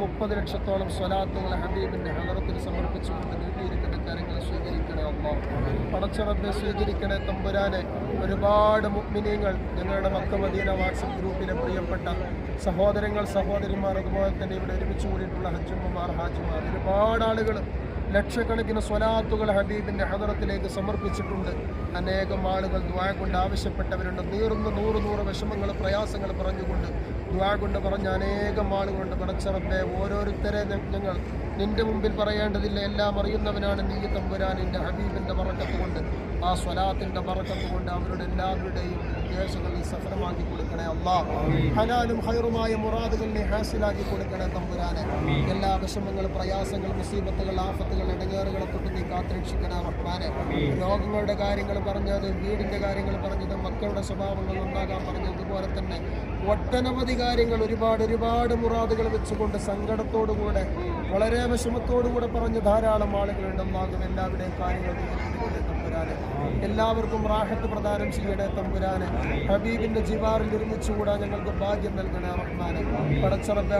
മുപ്പത് ലക്ഷത്തോളം സ്വലാത്തുകൾ ഹബീബിന്റെ ഹലറത്തിൽ സമർപ്പിച്ചുകൊണ്ട് നീട്ടിയിരിക്കുന്ന കാര്യങ്ങളെ സ്വീകരിക്കണേ അള്ളാഹ് പടച്ചറബെ സ്വീകരിക്കണേ തമ്പുരാനെ. ഒരുപാട് മുഗ്മിനീങ്ങൾ ഞങ്ങളുടെ മക്കമദീന വാട്സപ്പ് ഗ്രൂപ്പിലെ പ്രിയപ്പെട്ട സഹോദരങ്ങൾ സഹോദരിമാർ അതുപോലെ തന്നെ ഇവിടെ ഒരുമിച്ച് കൂടിയിട്ടുള്ള ഹജ്ജുമ്മമാർ ഹാജിമാർ ഒരുപാട് ആളുകൾ ലക്ഷക്കണക്കിന് സ്വലാത്തുകൾ ഹബീബിന്റെ ഹദറത്തിലേക്ക് സമർപ്പിച്ചിട്ടുണ്ട്. അനേകം ആളുകൾ ദ്വാ കൊണ്ട് ആവശ്യപ്പെട്ടവരുണ്ട്. നീറുന്ന നൂറ് നൂറ് വിഷമങ്ങൾ പ്രയാസങ്ങൾ പറഞ്ഞുകൊണ്ട് ദ്വാ കൊണ്ട് പറഞ്ഞ അനേകം ആളുകളുണ്ട്. പടച്ചറപ്പെ ഓരോരുത്തരെ ഞങ്ങൾ നിന്റെ മുമ്പിൽ പറയേണ്ടതില്ല. എല്ലാം അറിയുന്നവനാണ് നീ തമ്പുരാൻ. എന്റെ ഹബീബിന്റെ പറക്കത്ത് കൊണ്ട് ആ സ്വലാത്തിന്റെ പറക്കത്ത് കൊണ്ട് അവരുടെ എല്ലാവരുടെയും ഉദ്ദേശങ്ങൾ നീ സഫലമാക്കി കൊടുക്കണേ അള്ളാഹ് ഹലാലും ഹൈറുമായ മുറാദുകൾ നീ ഹാസിലാക്കി കൊടുക്കണേ തമ്പുരാനെ. വിഷമങ്ങൾ പ്രയാസങ്ങൾ മുസീബത്തുകൾ ആഫത്തുകൾ ഇടങ്ങേറുകളെ തൊട്ട് നീ കാത്തുരക്ഷിക്കണേ രോഗങ്ങളുടെ കാര്യങ്ങൾ പറഞ്ഞത് വീടിന്റെ കാര്യങ്ങൾ പറഞ്ഞത് മക്കളുടെ സ്വഭാവങ്ങൾ ഉണ്ടാകാൻ പറഞ്ഞതുപോലെ തന്നെ ഒട്ടനവധി കാര്യങ്ങൾ ഒരുപാട് ഒരുപാട് മുറാദുകൾ വെച്ചുകൊണ്ട് സങ്കടത്തോടുകൂടെ വളരെ വിഷമത്തോടുകൂടെ പറഞ്ഞ ധാരാളം ആളുകളുണ്ടെന്നാകും എല്ലാവരുടെയും കാര്യങ്ങൾ എല്ലാവർക്കും റാഹത്ത് പ്രദാനം ചെയ്യണേ തമ്പുരാനെ. ഹബീബിന്റെ ജിവാറിൽ ഒരുമിച്ചുകൂടാൻ ഞങ്ങൾക്ക് ഭാഗ്യം നൽകണേ റഹ്മാനെ പടച്ചറബ്